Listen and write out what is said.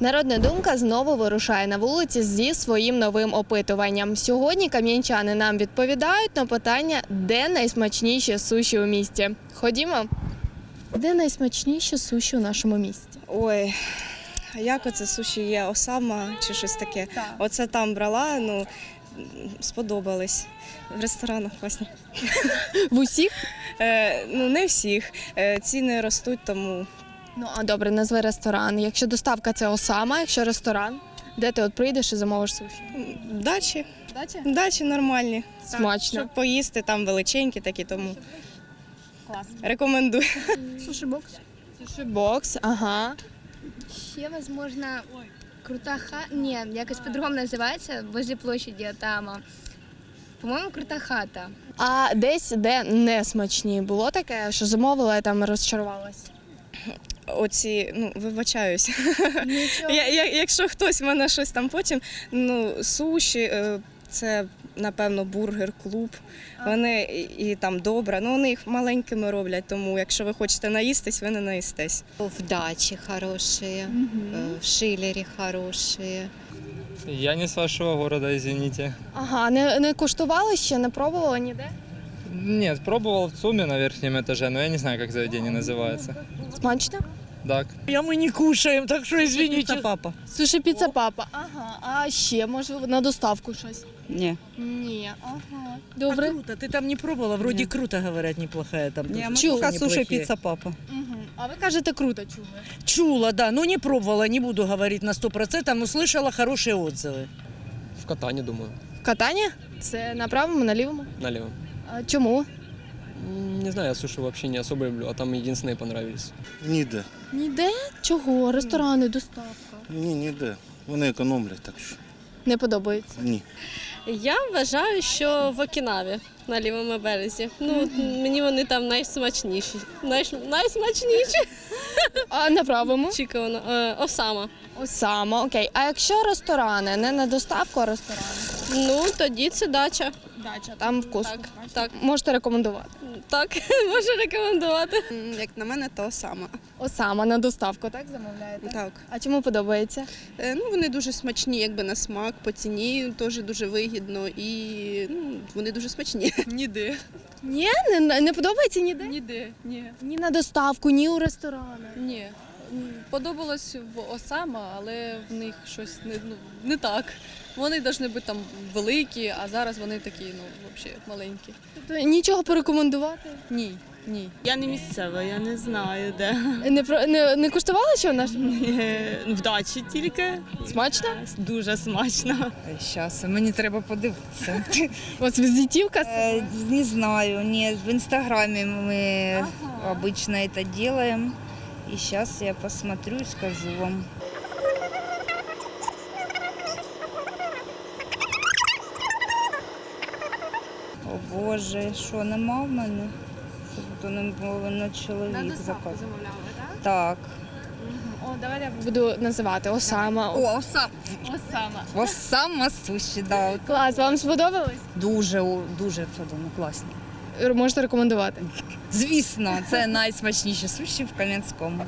Народна думка знову вирушає на вулиці зі своїм новим опитуванням. Сьогодні кам'янчани нам відповідають на питання, де найсмачніші суші у місті. Ходімо. Де найсмачніші суші у нашому місті? Ой, а як оце суші є? Осама чи щось таке? Оце там брала, ну сподобались. В ресторанах класні. В усіх? Е, ну, не всіх. Е, ціни ростуть, тому Ну а добре, назви ресторан. Якщо доставка це Осама, якщо ресторан, де ти от прийдеш і замовиш суші? дачі, Дача? дачі нормальні. Смачно. Щоб поїсти, там величенькі такі, тому Клас. рекомендую. Суші бокс. Суші бокс, ага. Ще, возможно, крута ха... Ні, якось по-другому називається, возле площади там. а, По-моєму, крута хата. А десь, де не смачні, було таке, що замовила і там розчарувалась? Оці, ну, вибачаюсь. Я, я, якщо хтось мене щось там потім, ну, суші, е, це, напевно, бургер, клуб. Вони і, і там добре, ну вони їх маленькими роблять, тому якщо ви хочете наїстись, ви не наїстесь. В даче хорошие, э, в Шиллере хорошие. Я не с вашего города, извините. Ага, не, не куштували ще, не пробували ніде? Нет, пробовал в ЦУМе на верхнем этаже, но я не знаю, как заведение называется. Смачно? Так. Я мы не кушаем, так что извините. папа. Суші піца папа. Ага, а ще може на доставку щось? Не. Ні, ага. А Добре. круто, ты там не пробовала? Вроде Нет. круто, говорят, неплохая там. Не, тоже. мы Чу- только суши, неплохие. пицца, папа. Угу. А ви кажете круто, чули. Чула, да, но не пробовала, не буду говорить на сто процентов, но слышала хорошие отзывы. В катании, думаю, В катанні? Це на правому, на лівому? налево. А чому? Не знаю, я суши вообще не особо люблю, а там единственные понравились. Ніде. Ніде? Чого? Ресторани, доставка. Ні, ніде. Вони економлять, так що Не подобається. ні. Я вважаю, що в Окінаві на лівому березі. Ну мені вони там найсмачніші. Найш... Найсмачніші. А на правому? Очікувано. Е, Осама. Осама, окей. А якщо ресторани, не на доставку, а ресторани? Ну тоді це дача. Дача, там вкусно. Так, так, Можете рекомендувати. так, можу рекомендувати. Як на мене, то саме. Осама на доставку, так замовляєте? Так. А чому подобається? Е, Ну, вони дуже смачні, якби на смак, по ціні теж дуже вигідно і ну, вони дуже смачні. Ніде. Ні, не, не подобається ніде? Ніде. Ні. Ні на доставку, ні у ресторанах. Ні. М, Подобалось в Осама, але в них щось не, ну, не так. Вони повинні бути там великі, а зараз вони такі, ну, взагалі маленькі. Тобто нічого порекомендувати? Ні, ні. Я не місцева, я не знаю де. Не, про- не, не куштували що наш? В дачі тільки. Смачно? Дуже смачно. Сейчас, мені треба подивитися. У вас візитівка? Э, Не знаю, нет, в Инстаграме мы обычно это делаем. И сейчас я посмотрю и скажу вам. О Боже, що нема в мене? Щоб то не було на чоловік заказ. замовляли, так? Так. О, давайте я буду називати Осама. О, Осам. Осама. Осама суші, да. Клас, вам сподобалось? Дуже, о, дуже подобно, класні. Можете рекомендувати. Звісно, це найсмачніші суші в Кам'янському.